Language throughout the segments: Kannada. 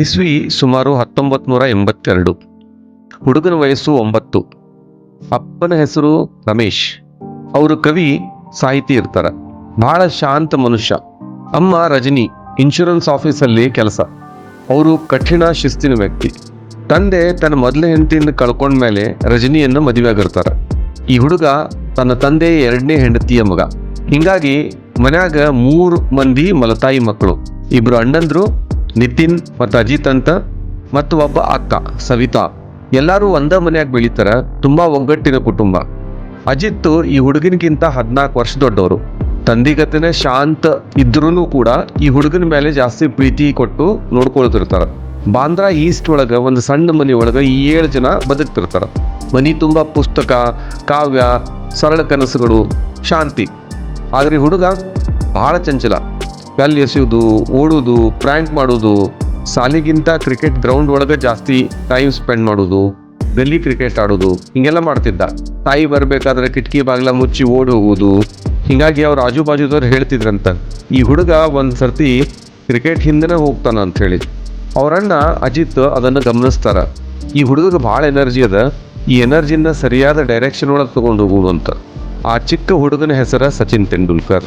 ಇಸ್ವಿ ಸುಮಾರು ಹತ್ತೊಂಬತ್ತು ನೂರ ಎಂಬತ್ತೆರಡು. ಹುಡುಗನ ವಯಸ್ಸು ಒಂಬತ್ತು. ಅಪ್ಪನ ಹೆಸರು ರಮೇಶ್. ಅವರು ಕವಿ ಸಾಹಿತಿ ಇರ್ತಾರೆ ಬಹಳ ಶಾಂತ ಮನುಷ್ಯ. ಅಮ್ಮ ರಜನಿ ಇನ್ಶೂರೆನ್ಸ್ ಆಫೀಸಲ್ಲಿ ಕೆಲಸ. ಅವರು ಕಠಿಣ ಶಿಸ್ತಿನ ವ್ಯಕ್ತಿ. ತಂದೆ ತನ್ನ ಮೊದಲ ಹೆಂಡತಿಯಿಂದ ಕಳ್ಕೊಂಡ್ಮೇಲೆ ರಜನಿಯನ್ನು ಮದುವೆಯಾಗಿರ್ತಾರೆ. ಈ ಹುಡುಗ ತನ್ನ ತಂದೆ ಎರಡನೇ ಹೆಂಡತಿಯ ಮಗ. ಹಿಂಗಾಗಿ ಮನ್ಯಾಗ ಮೂರು ಮಂದಿ ಮಲತಾಯಿ ಮಕ್ಕಳು. ಇಬ್ರು ಅಣ್ಣಂದ್ರು ನಿತಿನ್ ಮತ್ತು ಅಜಿತ್ ಅಂತ ಮತ್ತು ಒಬ್ಬ ಅಕ್ಕ, ಸವಿತಾ. ಎಲ್ಲರೂ ಒಂದ ಮನೆಯಾಗ ಬೆಳೀತಾರ. ತುಂಬಾ ಒಗ್ಗಟ್ಟಿನ ಕುಟುಂಬ. ಅಜಿತ್ ಈ ಹುಡುಗನಿಗಿಂತ ಹದಿನಾಲ್ಕು ವರ್ಷ ದೊಡ್ಡವರು. ತಂದಿಗತನೆ ಶಾಂತ ಇದ್ರೂ ಕೂಡ ಈ ಹುಡುಗನ ಮೇಲೆ ಜಾಸ್ತಿ ಪ್ರೀತಿ ಕೊಟ್ಟು ನೋಡ್ಕೊಳ್ತಿರ್ತಾರ. ಬಾಂದ್ರಾ ಈಸ್ಟ್ ಒಳಗ, ಒಂದು ಸಣ್ಣ ಮನೆ ಒಳಗ ಏಳು ಜನ ಬದುಕ್ತಿರ್ತಾರ. ಮನಿ ತುಂಬಾ ಪುಸ್ತಕ, ಕಾವ್ಯ, ಸರಳ ಕನಸುಗಳು, ಶಾಂತಿ. ಆದ್ರೆ ಹುಡುಗ ಬಹಳ ಚಂಚಲ. ಕಲ್ಲು ಎಸೆಯೋದು ಓಡೋದು ಪ್ರ್ಯಾಂಕ್ ಮಾಡೋದು ಸಾಲಿಗಿಂತ ಕ್ರಿಕೆಟ್ ಗ್ರೌಂಡ್ ಒಳಗೆ ಜಾಸ್ತಿ ಟೈಮ್ ಸ್ಪೆಂಡ್ ಮಾಡೋದು ಗಲ್ಲಿ ಕ್ರಿಕೆಟ್ ಆಡೋದು ಹಿಂಗೆಲ್ಲ ಮಾಡ್ತಿದ್ದ. ತಾಯಿ ಬರಬೇಕಾದ್ರೆ ಕಿಟಕಿ ಬಾಗಿಲ ಮುಚ್ಚಿ ಓಡಿ ಹೋಗೋದು ಹೀಗಾಗಿ ಅವ್ರ ಆಜು ಬಾಜುದವ್ರು ಹೇಳ್ತಿದ್ರಂತ. ಈ ಹುಡುಗ ಒಂದು ಸರ್ತಿ ಕ್ರಿಕೆಟ್ ಹಿಂದೆನೇ ಹೋಗ್ತಾನ ಅಂತ ಹೇಳಿ. ಅವರಣ್ಣ ಅಜಿತ್ ಅದನ್ನು ಗಮನಿಸ್ತಾರ. ಈ ಹುಡುಗಗೆ ಭಾಳ ಎನರ್ಜಿ ಅದ. ಈ ಎನರ್ಜಿನ ಸರಿಯಾದ ಡೈರೆಕ್ಷನ್ ಒಳಗೆ ತಗೊಂಡು ಹೋಗುವುದು ಅಂತ. ಆ ಚಿಕ್ಕ ಹುಡುಗನ ಹೆಸರ ಸಚಿನ್ ತೆಂಡೂಲ್ಕರ್.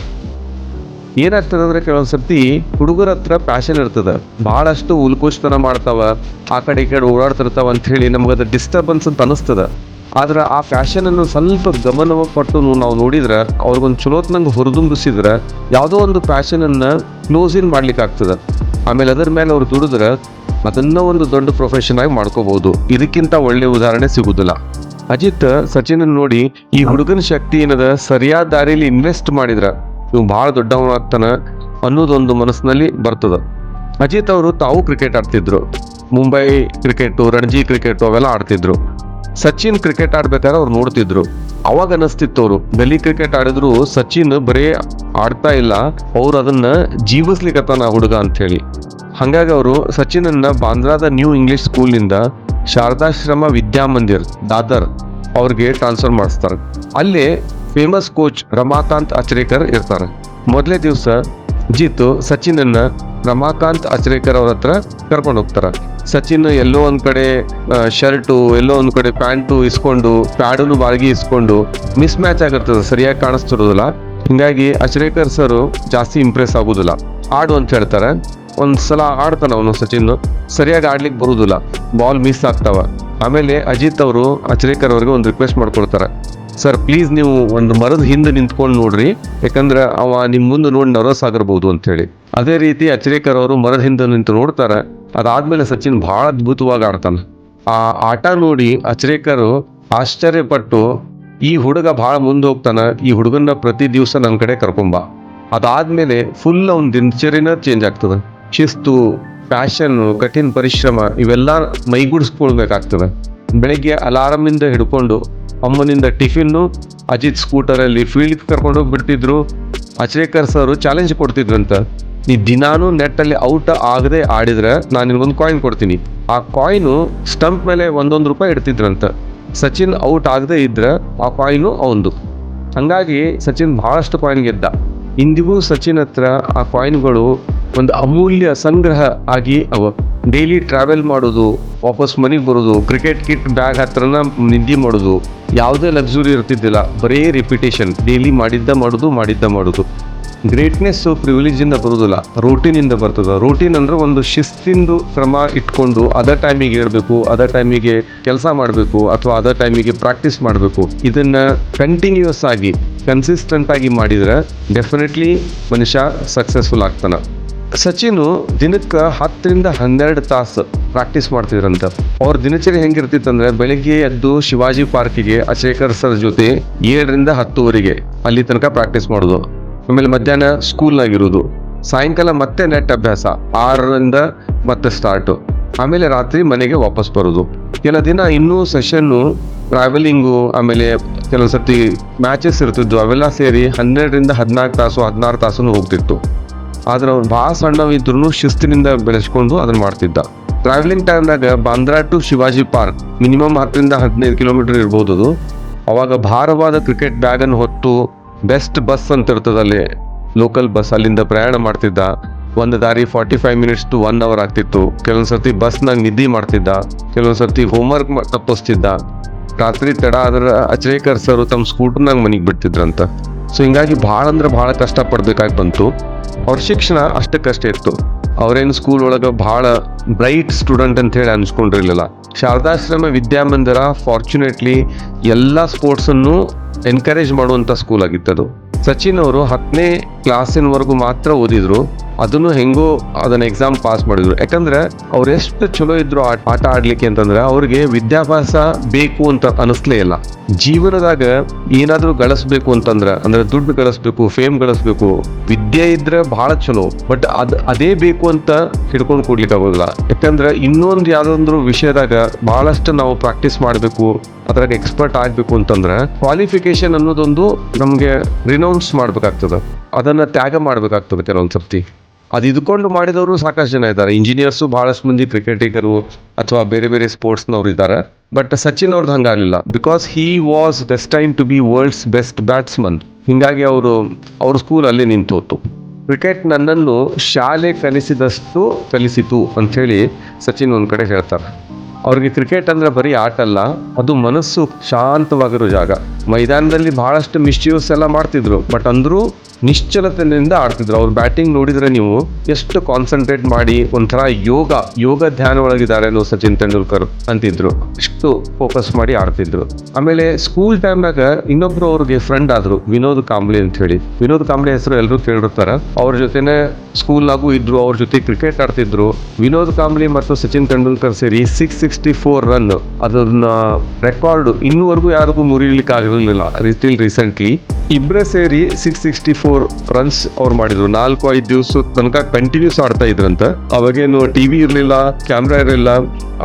ಏನಾಗ್ತದೆ ಅಂದ್ರೆ ಕೆಲವೊಂದು ಸರ್ತಿ ಹುಡುಗರ ಹತ್ರ ಪ್ಯಾಷನ್ ಇರ್ತದ. ಬಹಳಷ್ಟು ಉಲ್ಕೋಷ್ಟನ ಮಾಡ್ತಾವ, ಆ ಕಡೆ ಈ ಕಡೆ ಓಡಾಡ್ತಿರ್ತಾವ ಅಂತ ಹೇಳಿ ನಮಗದು ಡಿಸ್ಟರ್ಬೆನ್ಸ್ ಅಂತ ಅನಿಸ್ತದ. ಆದ್ರೆ ಆ ಫ್ಯಾಷನ್ ಅನ್ನು ಸ್ವಲ್ಪ ಗಮನ ಕೊಟ್ಟು ನಾವು ನೋಡಿದ್ರೆ ಅವ್ರಿಗೊಂದು ಚಲೋತ್ನಂಗೆ ಹೊರದುಂಬಿಸಿದ್ರೆ ಯಾವುದೋ ಒಂದು ಫ್ಯಾಷನ್ ಅನ್ನ ಕ್ಲೋಸ್ ಇನ್ ಮಾಡ್ಲಿಕ್ಕೆ ಆಗ್ತದ. ಆಮೇಲೆ ಅದರ ಮೇಲೆ ಅವ್ರು ದುಡಿದ್ರೆ ಅದನ್ನ ಒಂದು ದೊಡ್ಡ ಪ್ರೊಫೆಷನ್ ಆಗಿ ಮಾಡ್ಕೋಬಹುದು ಇದಕ್ಕಿಂತ ಒಳ್ಳೆ ಉದಾಹರಣೆ ಸಿಗುದಿಲ್ಲ. ಅಜಿತ್ ಸಚಿನ್ ನೋಡಿ ಈ ಹುಡುಗನ ಶಕ್ತಿ ಏನದ? ಸರಿಯಾದ ದಾರಿಯಲ್ಲಿ ಇನ್ವೆಸ್ಟ್ ಮಾಡಿದ್ರ. ಇವ್ ಭಾಳ ದೊಡ್ಡವನಾಗ್ತಾನೆ ಅನ್ನೋದೊಂದು ಮನಸ್ಸಿನಲ್ಲಿ ಬರ್ತದ. ಅಜಿತ್ ಅವರು ತಾವು ಕ್ರಿಕೆಟ್ ಆಡ್ತಿದ್ರು. ಮುಂಬೈ ಕ್ರಿಕೆಟು ರಣಜಿ ಕ್ರಿಕೆಟು ಅವೆಲ್ಲ ಆಡ್ತಿದ್ರು. ಸಚಿನ್ ಕ್ರಿಕೆಟ್ ಆಡ್ಬೇಕಾದ್ರೆ ಅವ್ರು ನೋಡ್ತಿದ್ರು. ಅವಾಗ ಅನಿಸ್ತಿತ್ತು ಅವರು. ಗಲಿ ಕ್ರಿಕೆಟ್ ಆಡಿದ್ರು ಸಚಿನ್ ಬರೇ ಆಡ್ತಾ ಇಲ್ಲ. ಅವ್ರು ಅದನ್ನ ಜೀವಿಸ್ಲಿಕ್ಕತ್ತಾನ ಹುಡುಗ ಅಂತ ಹೇಳಿ ಹಂಗಾಗಿ ಅವರು ಸಚಿನನ್ನ ಬಾಂದ್ರಾದ ನ್ಯೂ ಇಂಗ್ಲಿಷ್ ಸ್ಕೂಲ್ನಿಂದ ಶಾರದಾಶ್ರಮ ವಿದ್ಯಾಮಂದಿರ್, ದಾದರ್ ಅವ್ರಿಗೆ ಟ್ರಾನ್ಸ್ಫರ್ ಮಾಡಿಸ್ತಾರೆ. ಅಲ್ಲಿ ಫೇಮಸ್ ಕೋಚ್ ರಮಾಕಾಂತ್ ಅಚ್ರೇಕರ್ ಇರ್ತಾರೆ. ಮೊದಲೇ ದಿವಸ ಜಿತು ಸಚಿನನ್ನ ರಮಾಕಾಂತ್ ಅಚ್ರೇಕರ್ ಅವ್ರ ಹತ್ರ ಕರ್ಕೊಂಡು ಹೋಗ್ತಾರೆ. ಸಚಿನ್ ಎಲ್ಲೋ ಒಂದ್ ಕಡೆ ಶರ್ಟು ಎಲ್ಲೋ ಒಂದ್ ಕಡೆ ಪ್ಯಾಂಟು ಇಸ್ಕೊಂಡು ಪ್ಯಾಡನ್ನು ಬಾಳ್ಗಿ ಇಸ್ಕೊಂಡು ಮಿಸ್ ಮ್ಯಾಚ್ ಆಗಿರ್ತದೆ, ಸರಿಯಾಗಿ ಕಾಣಿಸ್ತಿರೋದಿಲ್ಲ. ಹಿಂಗಾಗಿ ಅಚ್ರೇಕರ್ ಸರ್ ಜಾಸ್ತಿ ಇಂಪ್ರೆಸ್ ಆಗೋದಿಲ್ಲ. ಆಡು ಅಂತ ಹೇಳ್ತಾರೆ. ಒಂದ್ ಸಲ ಆಡ್ತಾನ ಅವನು ಸಚಿನ್. ಸರಿಯಾಗಿ ಆಡ್ಲಿಕ್ಕೆ ಬರುದಿಲ್ಲ. ಬಾಲ್ ಮಿಸ್ ಆಗ್ತಾವ. ಆಮೇಲೆ ಅಜಿತ್ ಅವರು ಅಚ್ರೇಕರ್ ಅವ್ರಿಗೆ ಒಂದು ರಿಕ್ವೆಸ್ಟ್ ಮಾಡ್ಕೊಳ್ತಾರೆ ಸರ್ ಪ್ಲೀಸ್ ನೀವು ಒಂದು ಮರದ ಹಿಂದೆ ನಿಂತ್ಕೊಂಡು ನೋಡ್ರಿ. ಯಾಕಂದ್ರೆ ಅವ ನಿಮ್ಮ ಮುಂದೆ ನೋಡಿ ನರ್ವಸ್ ಅಂತ ಹೇಳಿ. ಅದೇ ರೀತಿ ಅಚ್ರೇಕರ್ ಅವರು ಮರದ ಹಿಂದೆ ನಿಂತು ನೋಡ್ತಾರೆ. ಅದಾದ್ಮೇಲೆ ಸಚಿನ್ ಬಹಳ ಅದ್ಭುತವಾಗಿ ಆಡ್ತಾನೆ. ಆ ಆಟ ನೋಡಿ ಅಚ್ರೇಕರ್ ಆಶ್ಚರ್ಯಪಟ್ಟು, ಈ ಹುಡುಗ ಬಹಳ ಮುಂದೆ ಹೋಗ್ತಾನ. ಈ ಹುಡುಗನ ಪ್ರತಿ ದಿವಸ ನನ್ನ ಕಡೆ ಕರ್ಕೊಂಬ. ಅದಾದ್ಮೇಲೆ ಫುಲ್ ಅವ್ನ ದಿನಚರಿನ ಚೇಂಜ್ ಆಗ್ತದೆ. ಶಿಸ್ತು ಫ್ಯಾಷನ್ ಕಠಿಣ ಪರಿಶ್ರಮ, ಇವೆಲ್ಲ ಮೈಗೂಡಿಸ್ಕೊಳ್ಬೇಕಾಗ್ತದೆ. ಬೆಳಿಗ್ಗೆ ಅಲಾರಮಿಂದ ಹಿಡ್ಕೊಂಡು ಅಮ್ಮನಿಂದ ಟಿಫಿನ್ನು, ಅಜಿತ್ ಸ್ಕೂಟರಲ್ಲಿ ಫೀಲ್ಡ್ ಕರ್ಕೊಂಡು ಹೋಗಿ ಬಿಡ್ತಿದ್ರು ಅಚ್ರೇಕರ್ ಸರ್ ಚಾಲೆಂಜ್ ಕೊಡ್ತಿದ್ರಂತ. ನೀ ದಿನಾನು ನೆಟ್ಟಲ್ಲಿ ಔಟ್ ಆಗದೆ ಆಡಿದ್ರೆ ನಾನು ನಿನ್ಗೊಂದು ಕಾಯಿನ್ ಕೊಡ್ತೀನಿ. ಆ ಕಾಯಿನು ಸ್ಟಂಪ್ ಮೇಲೆ ಒಂದೊಂದು ರೂಪಾಯಿ ಇಡ್ತಿದ್ರಂತ. ಸಚಿನ್ ಔಟ್ ಆಗದೆ ಇದ್ರೆ ಆ ಕಾಯಿನು ಅವಂದು. ಹಂಗಾಗಿ ಸಚಿನ್ ಭಾಳಷ್ಟು ಕಾಯಿನ್ ಗೆದ್ದ. ಇಂದಿಗೂ ಸಚಿನ್ ಹತ್ರ ಆ ಕಾಯಿನ್ಗಳು ಒಂದು ಅಮೂಲ್ಯ ಸಂಗ್ರಹ ಆಗಿ ಅವ. ಡೈಲಿ ಟ್ರಾವೆಲ್ ಮಾಡೋದು, ವಾಪಸ್ ಮನೆಗೆ ಬರೋದು ಕ್ರಿಕೆಟ್ ಕಿಟ್ ಬ್ಯಾಗ್ ಹತ್ರನ ನಿದ್ದೆ ಮಾಡೋದು. ಯಾವುದೇ ಲಕ್ಸುರಿ ಇರ್ತಿದ್ದಿಲ್ಲ. ಬರೀ ರಿಪಿಟೇಷನ್ ಡೈಲಿ ಮಾಡಿದ್ದ ಮಾಡೋದು ಮಾಡಿದ್ದ ಮಾಡೋದು. ಗ್ರೇಟ್ನೆಸ್ ಪ್ರಿವಿಲೇಜಿಂದ ಬರೋದಿಲ್ಲ. ರೂಟೀನಿಂದ ಬರ್ತದೆ. ರೂಟೀನ್ ಅಂದ್ರೆ ಒಂದು ಶಿಸ್ತಿಂದು ಕ್ರಮ ಇಟ್ಕೊಂಡು ಅದ ಟೈಮಿಗೆ ಇರಬೇಕು ಅದ ಟೈಮಿಗೆ ಕೆಲಸ ಮಾಡಬೇಕು ಅಥವಾ ಅದ ಟೈಮಿಗೆ ಪ್ರಾಕ್ಟೀಸ್ ಮಾಡಬೇಕು. ಇದನ್ನು ಕಂಟಿನ್ಯೂಸ್ ಆಗಿ ಕನ್ಸಿಸ್ಟೆಂಟ್ ಆಗಿ ಮಾಡಿದ್ರೆ ಡೆಫಿನೆಟ್ಲಿ ಮನುಷ್ಯ ಸಕ್ಸಸ್ಫುಲ್ ಆಗ್ತಾನೆ. ಸಚಿನು ದಿನಕ್ಕೆ ಹತ್ತರಿಂದ ಹನ್ನೆರಡು ತಾಸು ಪ್ರಾಕ್ಟೀಸ್ ಮಾಡ್ತಿದ್ರಂತ. ಅವ್ರ ದಿನಚರಿ ಹೆಂಗಿರ್ತಿತ್ತಂದ್ರೆ ಬೆಳಿಗ್ಗೆ ಎದ್ದು ಶಿವಾಜಿ ಪಾರ್ಕಿಗೆ ಅಶೇಖರ್ ಸರ್ ಜೊತೆ ಏಳರಿಂದ ಹತ್ತುವರೆಗೆ ಅಲ್ಲಿ ತನಕ ಪ್ರಾಕ್ಟೀಸ್ ಮಾಡೋದು. ಆಮೇಲೆ ಮಧ್ಯಾಹ್ನ ಸ್ಕೂಲ್ನಾಗಿರೋದು ಸಾಯಂಕಾಲ ಮತ್ತೆ ನೆಟ್ ಅಭ್ಯಾಸ, ಆರರಿಂದ ಮತ್ತೆ ಸ್ಟಾರ್ಟು ಆಮೇಲೆ ರಾತ್ರಿ ಮನೆಗೆ ವಾಪಸ್ ಬರೋದು. ಕೆಲ ದಿನ ಇನ್ನೂ ಸೆಷನ್ನು ಟ್ರಾವೆಲಿಂಗು ಆಮೇಲೆ ಕೆಲವು ಮ್ಯಾಚಸ್ ಇರ್ತಿದ್ವು, ಅವೆಲ್ಲ ಸೇರಿ ಹನ್ನೆರಡರಿಂದ ಹದಿನಾಲ್ಕು ತಾಸು, ಹದಿನಾರು ತಾಸು ಹೋಗ್ತಿತ್ತು. ಆದ್ರೆ ಅವ್ನು ಭಾಳ ಸಣ್ಣವಿದ್ರು ಶಿಸ್ತಿನಿಂದ ಬೆಳೆಸ್ಕೊಂಡು ಅದನ್ನ ಮಾಡ್ತಿದ್ದ. ಟ್ರಾವೆಲಿಂಗ್ ಟೈಮ್ನಾಗ Bandra to Shivaji park minimum ಹತ್ತರಿಂದ ಹದಿನೈದು ಕಿಲೋಮೀಟರ್ ಇರ್ಬೋದು ಅದು. ಅವಾಗ ಭಾರವಾದ ಕ್ರಿಕೆಟ್ ಬ್ಯಾಗನ್ನು ಹೊತ್ತು ಬೆಸ್ಟ್ ಬಸ್ ಅಂತ ಇರ್ತದೆ ಅಲ್ಲಿ. ಲೋಕಲ್ ಬಸ್ ಅಲ್ಲಿಂದ ಪ್ರಯಾಣ ಮಾಡ್ತಿದ್ದ. ಒಂದು ದಾರಿ forty five minutes to one hour ಆಗ್ತಿತ್ತು. ಕೆಲವೊಂದು ಸರ್ತಿ ಬಸ್ನಾಗ ನಿದ್ದೆ ಮಾಡ್ತಿದ್ದ. ಕೆಲವೊಂದು ಸರ್ತಿ ಹೋಮ್ವರ್ಕ್ ತಪ್ಪಿಸ್ತಿದ್ದ. ರಾತ್ರಿ ತಡ ಆದ್ರೆ ಅಚರೇಕರ್ ಸರ್ ತಮ್ಮ ಸ್ಕೂಟರ್ನಾಗ ಮನೆಗೆ ಬಿಡ್ತಿದ್ರಂತ. ಸೊ ಹಿಂಗಾಗಿ ಭಾಳ ಅಂದ್ರೆ ಭಾಳ ಕಷ್ಟಪಡ್ಬೇಕಾಗಿ ಬಂತು. ಅವ್ರ ಶಿಕ್ಷಣ ಅಷ್ಟಕ್ಕಷ್ಟೇ ಇತ್ತು. ಅವ್ರೇನು ಸ್ಕೂಲ್ ಒಳಗೆ ಭಾಳ ಬ್ರೈಟ್ ಸ್ಟೂಡೆಂಟ್ ಅಂತ ಹೇಳಿ ಅನ್ಸ್ಕೊಂಡಿರ್ಲಿಲ್ಲ. ಶಾರದಾಶ್ರಮ ವಿದ್ಯಾಮಂದಿರ ಫಾರ್ಚುನೇಟ್ಲಿ ಎಲ್ಲ ಸ್ಪೋರ್ಟ್ಸನ್ನು ಎನ್ಕರೇಜ್ ಮಾಡುವಂಥ ಸ್ಕೂಲ್ ಆಗಿತ್ತು ಅದು ಸಚಿನ್ ಅವರು ಹತ್ತನೇ ಕ್ಲಾಸಿನವರೆಗೂ ಮಾತ್ರ ಓದಿದ್ರು. ಅದನ್ನು ಹೆಂಗೋ ಅದನ್ನ ಎಕ್ಸಾಮ್ ಪಾಸ್ ಮಾಡಿದ್ರು. ಯಾಕಂದ್ರೆ ಅವ್ರು ಎಷ್ಟು ಚಲೋ ಇದ್ರು ಆಟ ಆಡ್ಲಿಕ್ಕೆ ಅಂತಂದ್ರೆ ಅವ್ರಿಗೆ ವಿದ್ಯಾಭ್ಯಾಸ ಬೇಕು ಅಂತ ಅನಿಸ್ಲೇ ಇಲ್ಲ. ಜೀವನದಾಗ ಏನಾದರೂ ಗಳಿಸ್ಬೇಕು ಅಂತಂದ್ರೆ, ಅಂದ್ರೆ ದುಡ್ಡು ಗಳಿಸ್ಬೇಕು ಫೇಮ್ ಗಳಿಸ್ಬೇಕು, ವಿದ್ಯೆ ಇದ್ರೆ ಬಹಳ ಚಲೋ ಬಟ್ ಅದ್ ಅದೇ ಬೇಕು ಅಂತ ಹಿಡ್ಕೊಂಡು ಕೊಡ್ಲಿಕ್ಕೆ ಆಗೋದಿಲ್ಲ. ಯಾಕಂದ್ರೆ ಇನ್ನೊಂದು ಯಾವ್ದೊಂದ್ರು ವಿಷಯದಾಗ ಬಹಳಷ್ಟು ನಾವು ಪ್ರಾಕ್ಟೀಸ್ ಮಾಡಬೇಕು, ಅದ್ರಾಗ ಎಕ್ಸ್ಪರ್ಟ್ ಆಗ್ಬೇಕು ಅಂತಂದ್ರೆ ಕ್ವಾಲಿಫಿಕೇಶನ್ ಅನ್ನೋದೊಂದು ನಮಗೆ ರಿನೌನ್ಸ್ ಮಾಡ್ಬೇಕಾಗ್ತದೆ. ಅದನ್ನ ತ್ಯಾಗ ಮಾಡ್ಬೇಕಾಗ್ತದೆ ಕೆಲವೊಂದ್ ಸರ್ತಿ ಅದು ಇದ್ಕೊಂಡು ಮಾಡಿದವರು ಸಾಕಷ್ಟು ಜನ ಇದ್ದಾರೆ. ಇಂಜಿನಿಯರ್ಸು ಬಹಳಷ್ಟು ಮಂದಿ ಕ್ರಿಕೆಟಿಗರು ಅಥವಾ ಬೇರೆ ಬೇರೆ ಸ್ಪೋರ್ಟ್ಸ್ನವ್ರು ಇದ್ದಾರೆ. ಬಟ್ ಸಚಿನ್ ಅವ್ರದ್ದು ಹಂಗಾಗಲಿಲ್ಲ. Because he was destined to be world's best batsman ಹೀಗಾಗಿ ಅವರು, ಅವ್ರ ಸ್ಕೂಲ್ ಅಲ್ಲಿ ನಿಂತೋತು. ಕ್ರಿಕೆಟ್ ನನ್ನನ್ನು ಶಾಲೆ ಕಲಿಸಿದಷ್ಟು ಕಲಿಸಿತು ಅಂಥೇಳಿ ಸಚಿನ್ ಒಂದು ಕಡೆ ಹೇಳ್ತಾರೆ. ಅವ್ರಿಗೆ ಕ್ರಿಕೆಟ್ ಅಂದ್ರೆ ಬರೀ ಆಟ ಅಲ್ಲ ಅದು ಮನಸ್ಸು ಶಾಂತವಾಗಿರೋ ಜಾಗ. ಮೈದಾನದಲ್ಲಿ ಬಹಳಷ್ಟು ಮಿಸ್ಯೂಸ್ ಎಲ್ಲ ಮಾಡ್ತಿದ್ರು. ಬಟ್ ಅಂದರೂ ನಿಶ್ಚಲತೆಯಿಂದ ಆಡ್ತಿದ್ರು. ಅವ್ರ ಬ್ಯಾಟಿಂಗ್ ನೋಡಿದ್ರೆ ನೀವು ಎಷ್ಟು ಕಾನ್ಸಂಟ್ರೇಟ್ ಮಾಡಿ ಒಂಥರ ಯೋಗ ಯೋಗ ಧ್ಯಾನ ಒಳಗಿದ್ದಾರೆ ಅನ್ನೋ ಸಚಿನ್ ತೆಂಡೂಲ್ಕರ್ ಅಂತಿದ್ರು. ಅಷ್ಟು ಫೋಕಸ್ ಮಾಡಿ ಆಡ್ತಿದ್ರು. ಆಮೇಲೆ ಸ್ಕೂಲ್ ಟೈಮ್ನಾಗ ಇನ್ನೊಬ್ರು ಅವ್ರಿಗೆ ಫ್ರೆಂಡ್ ಆದ್ರು, ವಿನೋದ್ ಕಾಂಬ್ಳಿ ಅಂತ ಹೇಳಿ. ವಿನೋದ್ ಕಾಂಬ್ಳಿ ಹೆಸರು ಎಲ್ಲರೂ ಕೇಳಿರ್ತಾರ. ಅವ್ರ ಜೊತೆನೆ ಸ್ಕೂಲ್ನಾಗೂ ಇದ್ರು, ಅವ್ರ ಜೊತೆ ಕ್ರಿಕೆಟ್ ಆಡ್ತಿದ್ರು. ವಿನೋದ್ ಕಾಂಬ್ಳಿ ಮತ್ತು ಸಚಿನ್ ತೆಂಡೂಲ್ಕರ್ ಸೇರಿ ಸಿಕ್ಸ್ ಸಿಕ್ಸ್ಟಿ ಫೋರ್ ರನ್ ಅದನ್ನ ರೆಕಾರ್ಡ್ ಇನ್ನೂವರೆಗೂ ಯಾರಿಗೂ ಮುರಿಲಿಕ್ಕೆ ಆಗಿರಲಿಲ್ಲ ರಿಟಿಲ್ ರೀಸೆಂಟ್ಲಿ ಇಬ್ಬರೇ ಸೇರಿ ಸಿಕ್ಸ್ ಸಿಕ್ಸ್ಟಿ ಫೋರ್ ರನ್ಸ್ ಅವ್ರು ಮಾಡಿದ್ರು. ನಾಲ್ಕು, ಐದು ದಿವಸ ತನಕ ಕಂಟಿನ್ಯೂಸ್ ಆಡ್ತಾ ಇದ್ರಂತ. ಅವಾಗೇನು ಟಿವಿ ಇರಲಿಲ್ಲ ಕ್ಯಾಮ್ರಾ ಇರಲಿಲ್ಲ,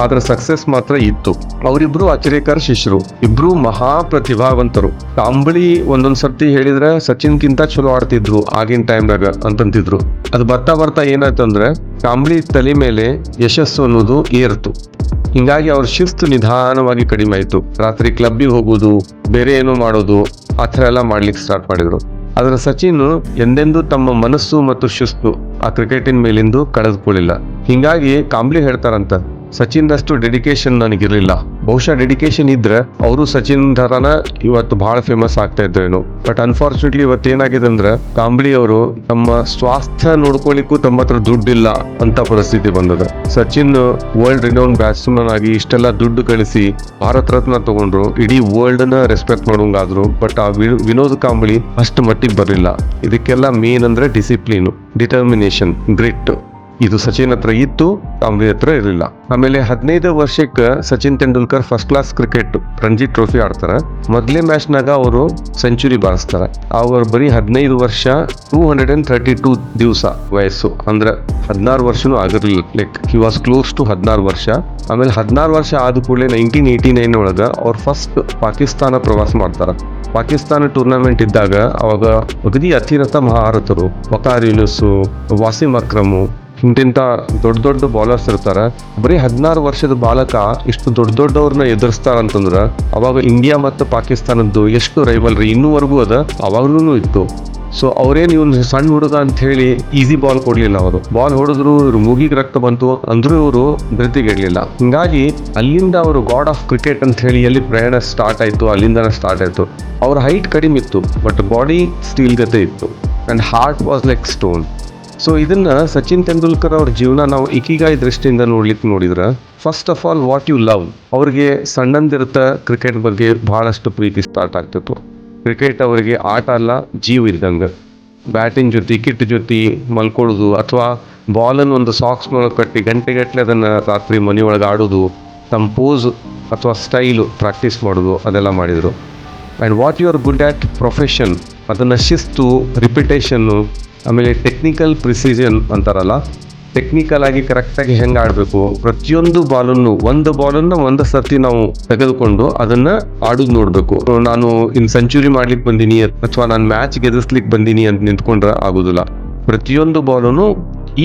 ಆದ್ರ ಸಕ್ಸಸ್ ಮಾತ್ರ ಇತ್ತು. ಅವರಿಬ್ರು ಆಚರ್ಯಕರ ಶಿಷ್ಯರು. ಇಬ್ರು ಮಹಾ ಪ್ರತಿಭಾವಂತರು ತಾಂಬಳಿ ಒಂದೊಂದ್ ಸರ್ತಿ ಹೇಳಿದ್ರೆ ಸಚಿನ್ಗಿಂತ ಚಲೋ ಆಡ್ತಿದ್ರು ಆಗಿನ ಟೈಮ್ದಾಗ ಅಂತಂತಿದ್ರು. ಅದು ಬರ್ತಾ ಬರ್ತಾ ಏನಾಯ್ತಂದ್ರೆ ಕಾಂಬಳಿ ತಲೆ ಮೇಲೆ ಯಶಸ್ಸು ಅನ್ನೋದು ಏರ್ತು. ಹಿಂಗಾಗಿ ಅವ್ರ ಶಿಸ್ತು ನಿಧಾನವಾಗಿ ಕಡಿಮೆ ಆಯಿತು. ರಾತ್ರಿ ಕ್ಲಬ್ಬಿಗೆ ಹೋಗೋದು, ಬೇರೆ ಏನೋ ಮಾಡೋದು, ಆ ಥರ ಎಲ್ಲ ಮಾಡ್ಲಿಕ್ಕೆ ಸ್ಟಾರ್ಟ್ ಮಾಡಿದ್ರು. ಅದರ ಸಚಿನ್ ಎಂದೆಂದೂ ತಮ್ಮ ಮನಸ್ಸು ಮತ್ತು ಶಿಸ್ತು ಆ ಕ್ರಿಕೆಟಿನ ಮೇಲಿಂದು ಕಳೆದುಕೊಳ್ಳಿಲ್ಲ. ಹಿಂಗಾಗಿ ಕಾಂಬ್ಲಿ ಹೇಳ್ತಾರಂತ ಸಚಿನ್ದಷ್ಟು ಡೆಡಿಕೇಶನ್ ನನಗಿರಲಿಲ್ಲ. ಬಹುಶಃ ಡೆಡಿಕೇಶನ್ ಇದ್ರೆ ಅವರು ಸಚಿನ್ ಥರನ ಇವತ್ತು ಬಹಳ ಫೇಮಸ್ ಆಗ್ತಾ ಇದ್ರೇನು ಬಟ್ ಅನ್ಫಾರ್ಚುನೇಟ್ಲಿ ಇವತ್ತು ಏನಾಗಿದೆ ಅಂದ್ರೆ ಕಾಂಬ್ಳಿ ಅವರು ತಮ್ಮ ಸ್ವಾಸ್ಥ್ಯ ನೋಡ್ಕೊಳ್ಳಿಕ್ಕೂ ತಮ್ಮ ಹತ್ರ ದುಡ್ಡಿಲ್ಲ ಅಂತ ಪರಿಸ್ಥಿತಿ ಬಂದದ. ಸಚಿನ್ ವರ್ಲ್ಡ್ ರಿನೌನ್ ಬ್ಯಾಟ್ಸ್ಮನ್ ಆಗಿ ಇಷ್ಟೆಲ್ಲ ದುಡ್ಡು ಕಳಿಸಿ ಭಾರತ ರತ್ನ ತಗೊಂಡ್ರು, ಇಡೀ ವರ್ಲ್ಡ್ನ ರೆಸ್ಪೆಕ್ಟ್ ಮಾಡೋಂಗಾದ್ರು ಬಟ್ ಆ ವಿನೋದ್ ಕಾಂಬ್ಳಿ ಅಷ್ಟು ಮಟ್ಟಿಗೆ ಬರಲಿಲ್ಲ. ಇದಕ್ಕೆಲ್ಲ ಮೇನ್ ಅಂದ್ರೆ ಡಿಸಿಪ್ಲಿನ್ ಡಿಟರ್ಮಿನೇಷನ್ ಗ್ರಿಟ್ ಇದು ಸಚಿನ್ ಹತ್ರ ಇತ್ತು ಅವನ ಹತ್ರ ಇರಲಿಲ್ಲ. ಆಮೇಲೆ ಹದಿನೈದು ವರ್ಷಕ್ಕೆ Sachin Tendulkar first class cricket Ranji trophy ಆಡ್ತಾರೆ. ಮೊದಲೇ ಮ್ಯಾಚ್ನಾಗ ಅವರು ಸೆಂಚುರಿ ಬಾರಿಸ್ತಾರೆ. ಅವ್ರು ಬರೀ ಹದಿನೈದು ವರ್ಷ two hundred and thirty two ದಿವಸ ವಯಸ್ಸು. ಅಂದ್ರೆ ಹದಿನಾರು ವರ್ಷನೂ ಆಗಿರ್ಲಿಲ್ಲ. Like he was close to ಹದಿನಾರು ವರ್ಷ. ಆಮೇಲೆ ಹದಿನಾರು ವರ್ಷ ಆದ ಕೂಡಲೇ ನೈನ್ಟೀನ್ ಏಯ್ಟಿ ನೈನ್ ಒಳಗೆ ಅವ್ರು ಫಸ್ಟ್ ಪಾಕಿಸ್ತಾನ ಪ್ರವಾಸ ಮಾಡ್ತಾರೆ. ಪಾಕಿಸ್ತಾನ ಟೂರ್ನಮೆಂಟ್ ಇದ್ದಾಗ ಅವಾಗ ಅಗದಿ ಅತಿರಥ ಮಹಾರಥರು ವಕಾರ್ ಯೂನುಸು ವಾಸಿಮ್ ಅಕ್ರಮು ಇಂತಿಂಥ ದೊಡ್ಡ ದೊಡ್ಡ ಬಾಲರ್ಸ್ ಇರ್ತಾರೆ. ಬರೀ ಹದಿನಾರು ವರ್ಷದ ಬಾಲಕ ಇಷ್ಟು ದೊಡ್ಡ ದೊಡ್ಡವ್ರನ್ನ ಎದುರಿಸ್ತಾರಂತಂದ್ರೆ ಅವಾಗ ಇಂಡಿಯಾ ಮತ್ತು ಪಾಕಿಸ್ತಾನದ್ದು ಎಷ್ಟು ರೈವಲ್ರಿ ಇನ್ನೂವರೆಗೂ ಅದ ಅವಾಗ್ಲೂ ಇತ್ತು. ಸೊ ಅವ್ರೇನು ಇವ್ನು ಸಣ್ಣ ಹುಡುಗ ಅಂತ ಹೇಳಿ ಈಸಿ ಬಾಲ್ ಕೊಡ್ಲಿಲ್ಲ ಅವರು. ಬಾಲ್ ಹೊಡೆದ್ರು ಇವರು ಮೂಗಿಗೆ ರಕ್ತ ಬಂತು, ಅಂದ್ರೂ ಇವರು ಧೃತಿಗೆಡ್ಲಿಲ್ಲ ಹಿಂಗಾಗಿ ಅಲ್ಲಿಂದ ಅವರು ಗಾಡ್ ಆಫ್ ಕ್ರಿಕೆಟ್ ಅಂತ ಹೇಳಿ ಎಲ್ಲಿ ಪ್ರಯಾಣ ಸ್ಟಾರ್ಟ್ ಆಯ್ತು, ಅಲ್ಲಿಂದನೇ ಸ್ಟಾರ್ಟ್ ಆಯ್ತು. ಅವ್ರ ಹೈಟ್ ಕಡಿಮೆ ಇತ್ತು ಬಟ್ ಬಾಡಿ ಸ್ಟೀಲ್ ಗತೆ ಇತ್ತು. And heart was like stone so ಇದನ್ನ ಸಚಿನ್ ತೆಂಡೂಲ್ಕರ್ ಅವ್ರ ಜೀವನ ನಾವು ಇಕಿಗಾಯಿ ದೃಷ್ಟಿಯಿಂದ ನೋಡ್ಲಿಕ್ಕೆ ನೋಡಿದ್ರೆ. First of all what you love ಅವ್ರಿಗೆ ಸಣ್ಣಂದಿರುತ್ತ ಕ್ರಿಕೆಟ್ ಬಗ್ಗೆ ಬಹಳಷ್ಟು ಪ್ರೀತಿ ಸ್ಟಾರ್ಟ್ ಆಗ್ತಿತ್ತು. ಕ್ರಿಕೆಟ್ ಅವರಿಗೆ ಆಟ ಅಲ್ಲ, ಜೀವ ಇದ್ದಂಗೆ. ಬ್ಯಾಟಿಂಗ್ ಜೊತೆ ಕಿಟ್ ಜೊತೆ ಮಲ್ಕೊಳ್ಳೋದು ಅಥವಾ ಬಾಲನ್ನು ಒಂದು ಸಾಕ್ಸ್ ಮೂಲಕ ಕಟ್ಟಿ ಗಂಟೆಗಟ್ಟಲೆ ಅದನ್ನು ರಾತ್ರಿ ಮನೆಯೊಳಗೆ ಆಡೋದು ತಮ್ಮ ಪೋಸ್ ಅಥವಾ ಸ್ಟೈಲು ಪ್ರಾಕ್ಟೀಸ್ ಮಾಡೋದು, ಅದೆಲ್ಲ ಮಾಡಿದರು. And what you are good at profession ಅದನ್ನು ಶಿಸ್ತು ರಿಪಿಟೇಷನ್ನು ಆಮೇಲೆ ಟೆಕ್ನಿಕಲ್ ಪ್ರಿಸಿಷನ್ ಅಂತಾರಲ್ಲ ಟೆಕ್ನಿಕಲ್ ಆಗಿ ಕರೆಕ್ಟಾಗಿ ಹೆಂಗೆ ಆಡಬೇಕು, ಪ್ರತಿಯೊಂದು ಬಾಲನ್ನು ಒಂದು ಬಾಲನ್ನು ಒಂದು ಸರ್ತಿ ನಾವು ತೆಗೆದುಕೊಂಡು ಅದನ್ನು ಆಡೋದು ನೋಡಬೇಕು. ನಾನು ಇನ್ ಸೆಂಚುರಿ ಮಾಡ್ಲಿಕ್ಕೆ ಬಂದೀನಿ, ಅಥವಾ ನಾನು ಮ್ಯಾಚ್ ಗೆದಿಸ್ಲಿಕ್ಕೆ ಬಂದೀನಿ ಅಂತ ನಿಂತ್ಕೊಂಡ್ರೆ ಆಗೋದಿಲ್ಲ. ಪ್ರತಿಯೊಂದು ಬಾಲನ್ನು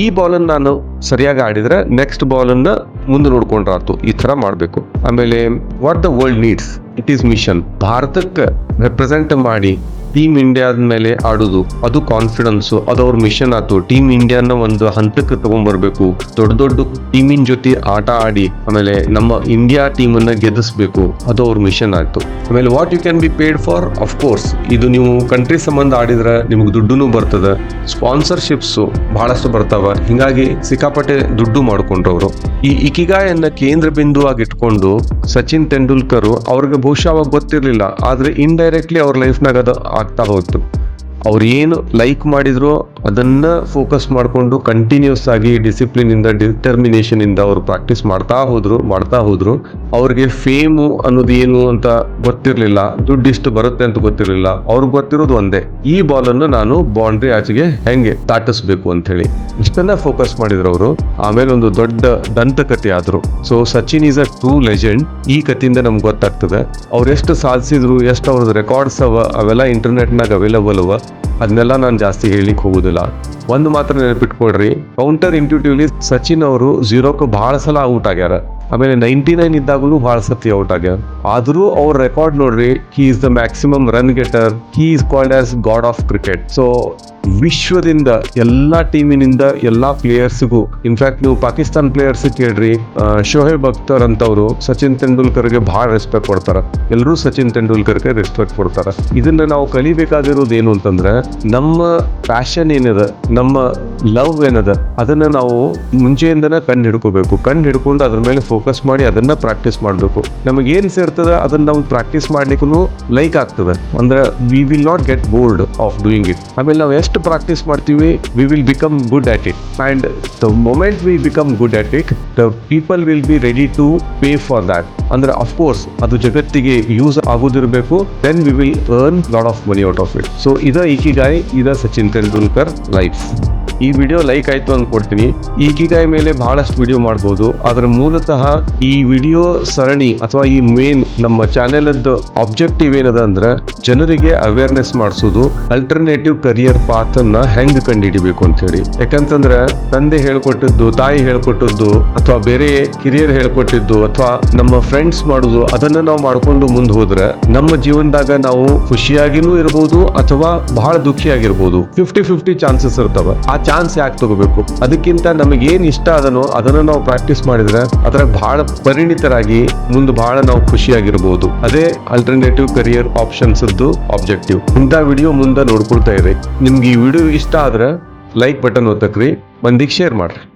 ಈ ಬಾಲನ್ನು ನಾನು ಸರಿಯಾಗಿ ಆಡಿದ್ರೆ ನೆಕ್ಸ್ಟ್ ಬಾಲನ್ನು ಮುಂದೆ ನೋಡ್ಕೊಂಡ್ರೆ ಆಯ್ತು ಈ ಥರ ಮಾಡಬೇಕು. ಆಮೇಲೆ what the world needs it is mission ಭಾರತಕ್ಕೆ ರೆಪ್ರೆಸೆಂಟ್ ಮಾಡಿ ಟೀಮ್ ಇಂಡಿಯಾ ಮೇಲೆ ಆಡೋದು. ಅದು ಕಾನ್ಫಿಡೆನ್ಸ್ ಅದು ಅವ್ರ ಮಿಷನ್ ಆಯ್ತು ಟೀಮ್ ಇಂಡಿಯಾನ ಒಂದು ಹಂತಕ್ಕೆ ತಗೊಂಡ್ಬರ್ಬೇಕು ದೊಡ್ಡ ದೊಡ್ಡ ಟೀಮಿನ ಜೊತೆ ಆಟ ಆಡಿ, ಆಮೇಲೆ ನಮ್ಮ ಇಂಡಿಯಾ ಟೀಮ್ ಅನ್ನ ಗೆಲ್ಲಿಸ್ಬೇಕು ಅದು ಅವ್ರ ಮಿಷನ್ ಆಯ್ತು. ಆಮೇಲೆ what you can be paid for of course ಇದು ನೀವು ಕಂಟ್ರಿ ಸಂಬಂಧ ಆಡಿದ್ರೆ ನಿಮ್ಗೆ ದುಡ್ಡು ಬರ್ತದೆ. ಸ್ಪಾನ್ಸರ್ಶಿಪ್ಸ್ ಬಹಳಷ್ಟು ಬರ್ತಾವ. ಹಿಂಗಾಗಿ ಸಿಕ್ಕಾಪಟ್ಟೆ ದುಡ್ಡು ಮಾಡ್ಕೊಂಡ್ರು ಅವರು ಈ ಇಕಿಗಾಯನ್ನ ಕೇಂದ್ರ ಬಿಂದು ಆಗಿ ಇಟ್ಕೊಂಡು ಸಚಿನ್ ತೆಂಡೂಲ್ಕರ್ ಅವ್ರಿಗೆ ಬಹುಶಃ ಅವಾಗ ಗೊತ್ತಿರ್ಲಿಲ್ಲ. ಆದ್ರೆ ಡೈರೆಕ್ಟ್ಲಿ ಅವ್ರ ಲೈಫ್ನಾಗ ಅದು ಆಗ್ತಾ ಹೋಯ್ತು ಅವ್ರು ಏನು ಲೈಕ್ ಮಾಡಿದ್ರು ಅದನ್ನ ಫೋಕಸ್ ಮಾಡಿಕೊಂಡು ಕಂಟಿನ್ಯೂಸ್ ಆಗಿ ಡಿಸಿಪ್ಲಿನ್ ಇಂದ ಡಿಟರ್ಮಿನೇಷನ್ ಇಂದ ಅವ್ರು ಪ್ರಾಕ್ಟೀಸ್ ಮಾಡ್ತಾ ಹೋದ್ರು ಮಾಡ್ತಾ ಹೋದ್ರು. ಅವ್ರಿಗೆ ಫೇಮು ಅನ್ನೋದು ಏನು ಅಂತ ಗೊತ್ತಿರಲಿಲ್ಲ, ದುಡ್ಡು ಇಷ್ಟು ಬರುತ್ತೆ ಅಂತ ಗೊತ್ತಿರಲಿಲ್ಲ. ಅವ್ರಿಗೆ ಗೊತ್ತಿರೋದು ಒಂದೇ, ಈ ಬಾಲನ್ನು ನಾನು ಬೌಂಡ್ರಿ ಆಚೆಗೆ ಹೆಂಗೆ ತಾಟಿಸ್ಬೇಕು ಅಂತ ಹೇಳಿ ಇಷ್ಟನ್ನ ಫೋಕಸ್ ಮಾಡಿದ್ರು ಅವರು. ಆಮೇಲೆ ಒಂದು ದೊಡ್ಡ ದಂತಕಥೆ ಆದ್ರು. So Sachin is a true legend ಈ ಕಥೆಯಿಂದ ನಮ್ಗೆ ಗೊತ್ತಾಗ್ತದೆ. ಅವ್ರು ಎಷ್ಟು ಸಾಧಿಸಿದ್ರು, ಎಷ್ಟು ಅವ್ರದ್ದು ರೆಕಾರ್ಡ್ಸ್ ಅವ, ಅವೆಲ್ಲ ಇಂಟರ್ನೆಟ್ನಾಗ ಅವೈಲಬಲ್ ಅವ. ಅದನ್ನೆಲ್ಲ ನಾನು ಜಾಸ್ತಿ ಹೇಳಲಿಕ್ಕೆ ಹೋಗೋದಿಲ್ಲ. ಒಂದು ಮಾತ್ರ ನೆನಪಿಟ್ಕೊಳ್ರಿ ಕೌಂಟರ್ ಇಂಟ್ಯೂಟಿವ್ಲಿ ಸಚಿನ್ ಅವರು ಝೀರೋಕ್ಕೆ ಬಹಳ ಸಲ ಔಟ್ ಆಗ್ಯಾರ. ಆಮೇಲೆ ನೈಂಟಿ ನೈನ್ ಇದ್ದಾಗಲೂ ಬಹಳ ಸತಿ ಔಟ್ ಆಗ್ಯಾರ. ಆದರೂ ಅವ್ರ ರೆಕಾರ್ಡ್ ನೋಡ್ರಿ he is the maximum run getter he is called as god of cricket so ವಿಶ್ವದಿಂದ ಎಲ್ಲಾ ಟೀಮಿನಿಂದ ಎಲ್ಲಾ ಪ್ಲೇಯರ್ಸ್ಗೂ ಇನ್ಫ್ಯಾಕ್ಟ್ ನೀವು ಪಾಕಿಸ್ತಾನ್ ಪ್ಲೇಯರ್ಸ್ ಕೇಳ್ರಿ ಶೋಹೇಬ್ ಅಖ್ತರ್ ಅಂತವರು ಸಚಿನ್ ತೆಂಡೂಲ್ಕರ್ಗೆ ಬಹಳ ರೆಸ್ಪೆಕ್ಟ್ ಕೊಡ್ತಾರೆ. ಎಲ್ಲರೂ ಸಚಿನ್ ತೆಂಡೂಲ್ಕರ್ಗೆ ರೆಸ್ಪೆಕ್ಟ್ ಕೊಡ್ತಾರೆ. ಇದನ್ನ ನಾವು ಕಲಿಬೇಕಾಗಿರೋದು ಏನು ಅಂತಂದ್ರೆ, ನಮ್ಮ ಪ್ಯಾಷನ್ ಏನದ, ನಮ್ಮ ಲವ್ ಏನದ, ಅದನ್ನ ನಾವು ಮುಂಚೆಯಿಂದನೇ ಕಣ್ಣು ಹಿಡ್ಕೋಬೇಕು ಕಣ್ಣು ಹಿಡ್ಕೊಂಡು ಅದ್ರ ಮೇಲೆ ಫೋಕಸ್ ಮಾಡಿ ಅದನ್ನ ಪ್ರಾಕ್ಟೀಸ್ ಮಾಡಬೇಕು. ನಮಗೆ ಏನು ಸೇರ್ತದ, ಅದನ್ನ ನಾವು ಪ್ರಾಕ್ಟೀಸ್ ಮಾಡ್ಲಿಕ್ಕೂ ಲೈಕ್ ಆಗ್ತದೆ. ಅಂದ್ರೆ we will not get bored of doing it ಆಮೇಲೆ ನಾವು ಎಷ್ಟು ಪ್ರಾಕ್ಟೀಸ್ ಮಾಡ್ತೀವಿ we will become good at it and the moment we become good at it the people will be ready to pay for that ಅಂದ್ರೆ ಅಫ್ಕೋರ್ಸ್ ಅದು ಜಗತ್ತಿಗೆ use ಆಗೋದಿರಬೇಕು then we will earn lot of money out of it so ಇದ ಈಕಿಗಾಯ್ ಇದ ಸಚಿನ್ ತೆಂಡೂಲ್ಕರ್ ಲೈಫ್ ಈ ವಿಡಿಯೋ ಲೈಕ್ ಆಯ್ತು ಅಂದ್ಕೊಡ್ತೀನಿ ಈಕಿಗಾಯ್ ಮೇಲೆ ಬಹಳಷ್ಟು ವಿಡಿಯೋ ಮಾಡ್ಬೋದು. ಆದ್ರೆ ಮೂಲತಃ ಈ ವಿಡಿಯೋ ಸರಣಿ ಅಥವಾ ಈ ಮೇನ್ ನಮ್ಮ ಚಾನೆಲ್ ಆಬ್ಜೆಕ್ಟಿವ್ ಏನದ ಅಂದ್ರೆ ಜನರಿಗೆ ಅವೇರ್ನೆಸ್ ಮಾಡಿಸೋದು ಅಲ್ಟರ್ನೇಟಿವ್ ಕರಿಯರ್ ಪಾತ್ ಅನ್ನ ಹೆಂಗ್ ಕಂಡುಹಿಡಿಬೇಕು ಅಂತ ಹೇಳಿ ಯಾಕಂತಂದ್ರೆ ತಂದೆ ಹೇಳ್ಕೊಟ್ಟಿದ್ದು, ತಾಯಿ ಹೇಳ್ಕೊಟ್ಟಿದ್ದು, ಅಥವಾ ಬೇರೆ ಕಿರಿಯರ್ ಹೇಳ್ಕೊಟ್ಟಿದ್ದು, ಅಥವಾ ನಮ್ಮ ಫ್ರೆಂಡ್ಸ್ ಮಾಡುದು, ಅದನ್ನ ನಾವು ಮಾಡ್ಕೊಂಡು ಮುಂದೆ ಹೋದ್ರೆ ನಮ್ಮ ಜೀವನದಾಗ ನಾವು ಖುಷಿಯಾಗಿನೂ ಇರಬಹುದು ಅಥವಾ ಬಹಳ ದುಃಖಿಯಾಗಿರ್ಬೋದು. ಫಿಫ್ಟಿ ಫಿಫ್ಟಿ ಚಾನ್ಸಸ್ ಇರ್ತಾವ. ಆ ಚಾನ್ಸ್ ಯಾಕೆ ತಗೋಬೇಕು ಅದಕ್ಕಿಂತ ನಮಗೆ ಏನ್ ಇಷ್ಟ ಅದನೋ ಅದನ್ನು ನಾವು ಪ್ರಾಕ್ಟೀಸ್ ಮಾಡಿದ್ರೆ ಅದರ ಬಹಳ ಪರಿಣಿತರಾಗಿ ಮುಂದೆ ಬಹಳ ನಾವು ಖುಷಿಯಾಗಿರ್ಬೋದು. ಅದೇ ಅಲ್ಟರ್ನೇಟಿವ್ ಕರಿಯರ್ ಆಪ್ಷನ್ಸ್ ಆಬ್ಜೆಕ್ಟಿವ್ ಇಂಥ ವಿಡಿಯೋ ಮುಂದೆ ನೋಡ್ಕೊಳ್ತಾ ಇದೆ ನಿಮ್ಗೆ ಈ ವಿಡಿಯೋ ಇಷ್ಟ ಆದ್ರೆ ಲೈಕ್ ಬಟನ್ ಒತ್ತಕ್ರಿ. ಮಂದಿಗೆ ಶೇರ್ ಮಾಡ್ರಿ.